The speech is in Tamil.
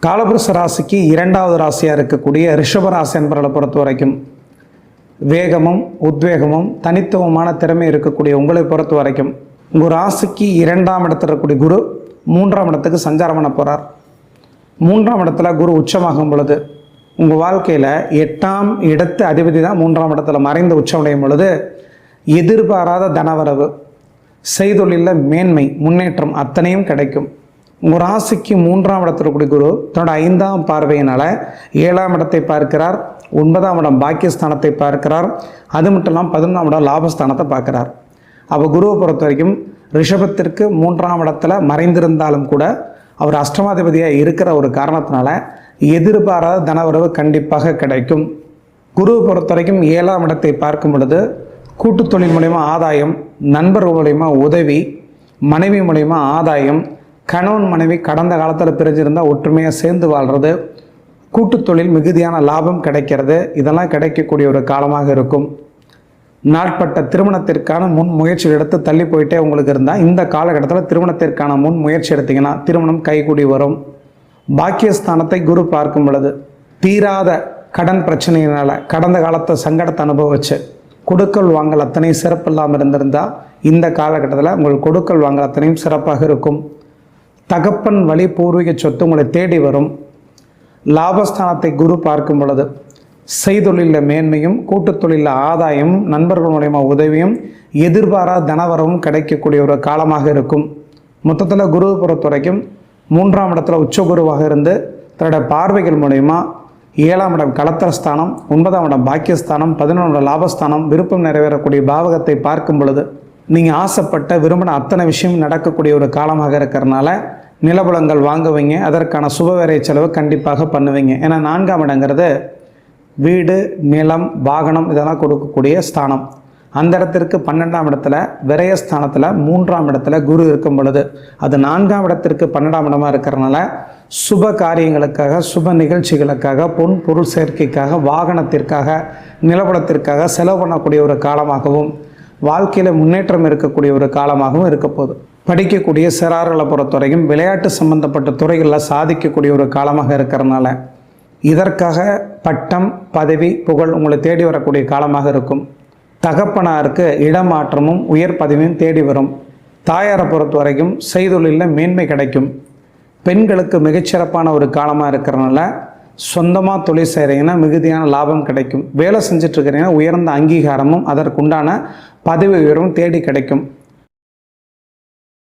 காலபுருஷ ராசிக்கு இரண்டாவது ராசியாக இருக்கக்கூடிய ரிஷப ராசி என்பவர்களை பொறுத்த வரைக்கும் வேகமும் உத்வேகமும் தனித்துவமான திறமை இருக்கக்கூடிய உங்களை பொறுத்த வரைக்கும் உங்கள் ராசிக்கு இரண்டாம் இடத்துல இருக்கக்கூடிய குரு மூன்றாம் இடத்துக்கு சஞ்சாரம் பண்ண போகிறார் மூன்றாம் இடத்துல குரு உச்சமாகும் பொழுது உங்கள் வாழ்க்கையில் எட்டாம் இடத்து அதிபதி தான் மூன்றாம் இடத்துல மறைந்து உச்சமடையும் பொழுது எதிர்பாராத தனவரவு செய்தொழிலில் மேன்மை முன்னேற்றம் அத்தனையும் கிடைக்கும். உங்கள் ராசிக்கு மூன்றாம் இடத்தில் இருக்கக்கூடிய குரு தன்னோட ஐந்தாம் பார்வையினால் ஏழாம் இடத்தை பார்க்கிறார் ஒன்பதாம் இடம் பாக்கியஸ்தானத்தை பார்க்கிறார் அது மட்டும் இல்லாமல் பதினொன்றாம் இடம் லாபஸ்தானத்தை பார்க்கிறார். அப்போ குருவை பொறுத்த வரைக்கும் ரிஷபத்திற்கு மூன்றாம் இடத்துல மறைந்திருந்தாலும் கூட அவர் அஷ்டமாதிபதியாக இருக்கிற ஒரு காரணத்தினால எதிர்பாராத தனவரவு கண்டிப்பாக கிடைக்கும். குருவை பொறுத்த வரைக்கும் ஏழாம் இடத்தை பார்க்கும் பொழுது கூட்டுத்தொழில் மூலயமா ஆதாயம் நண்பர்கள் மூலயமா உதவி மனைவி மூலயமா ஆதாயம் கணவன் மனைவி கடந்த காலத்தில் பிரிஞ்சிருந்தால் ஒற்றுமையாக சேர்ந்து வாழ்கிறது கூட்டுத்தொழில் மிகுதியான லாபம் கிடைக்கிறது இதெல்லாம் கிடைக்கக்கூடிய ஒரு காலமாக இருக்கும். நாட்பட்ட திருமணத்திற்கான முன் முயற்சி எடுத்து தள்ளி போயிட்டே உங்களுக்கு இருந்தால் இந்த காலகட்டத்தில் திருமணத்திற்கான முன் முயற்சி எடுத்தீங்கன்னா திருமணம் கைகூடி வரும். பாக்கியஸ்தானத்தை குரு பார்க்கும் பொழுது தீராத கடன் பிரச்சனையினால் கடந்த காலத்தை சங்கடத்தை அனுபவிச்சு கொடுக்கல் வாங்கல் அத்தனை சிறப்பு இல்லாமல் இருந்திருந்தால் இந்த காலகட்டத்தில் உங்கள் கொடுக்கல் வாங்கல் அத்தனையும் சிறப்பாக இருக்கும். தகப்பன் வழி பூர்வீக சொத்து உங்களை தேடி வரும். லாபஸ்தானத்தை குரு பார்க்கும் பொழுது செய்தொழிலில் மேன்மையும் கூட்டுத் தொழிலில் ஆதாயமும் நண்பர்கள் மூலயமா உதவியும் எதிர்பாரா தனவரவும் கிடைக்கக்கூடிய ஒரு காலமாக இருக்கும். மொத்தத்தில் குரு பொறுத்த வரைக்கும் மூன்றாம் இடத்துல உச்சகுருவாக இருந்து தன்னோட பார்வைகள் மூலயமா ஏழாம் இடம் கலத்திரஸ்தானம் ஒன்பதாம் இடம் பாக்கியஸ்தானம் பதினொன்று லாபஸ்தானம் விருப்பம் நிறைவேறக்கூடிய பாவகத்தை பார்க்கும் பொழுது நீங்கள் ஆசைப்பட்ட விரும்பின அத்தனை விஷயம் நடக்கக்கூடிய ஒரு காலமாக இருக்கிறனால நிலபுலங்கள் வாங்குவீங்க. அதற்கான சுபவேரை செலவு கண்டிப்பாக பண்ணுவீங்க. ஏன்னா நான்காம் இடங்கிறது வீடு நிலம் வாகனம் இதெல்லாம் கொடுக்கக்கூடிய ஸ்தானம். அந்த இடத்திற்கு பன்னெண்டாம் இடத்துல விரயஸ்தானத்தில் மூன்றாம் இடத்துல குரு இருக்கும் பொழுது அது நான்காம் இடத்திற்கு பன்னெண்டாம் இடமாக இருக்கிறனால சுப காரியங்களுக்காக சுப நிகழ்ச்சிகளுக்காக பொன் பொருள் சேர்க்கைக்காக வாகனத்திற்காக நிலப்படத்திற்காக செலவு பண்ணக்கூடிய ஒரு காலமாகவும் வாழ்க்கையில் முன்னேற்றம் இருக்கக்கூடிய ஒரு காலமாகவும் இருக்க போகுது. படிக்கக்கூடிய சிறார்களை பொறுத்தவரைக்கும் விளையாட்டு சம்பந்தப்பட்ட துறைகளில் சாதிக்கக்கூடிய ஒரு காலமாக இருக்கிறனால இதற்காக பட்டம் பதவி புகழ் உங்களை தேடி வரக்கூடிய காலமாக இருக்கும். தகப்பனாருக்கு இடமாற்றமும் உயர் பதவியும் தேடி வரும். தாயாரை பொறுத்த வரைக்கும் செய்தொழிலில் மேன்மை கிடைக்கும். பெண்களுக்கு மிகச்சிறப்பான ஒரு காலமாக இருக்கிறனால சொந்தமாக தொழில் செய்கிறீங்கன்னா மிகுதியான லாபம் கிடைக்கும். வேலை செஞ்சிட்ருக்கிறீங்கன்னா உயர்ந்த அங்கீகாரமும் அதற்குண்டான பதவி உயர்வும் தேடி கிடைக்கும்.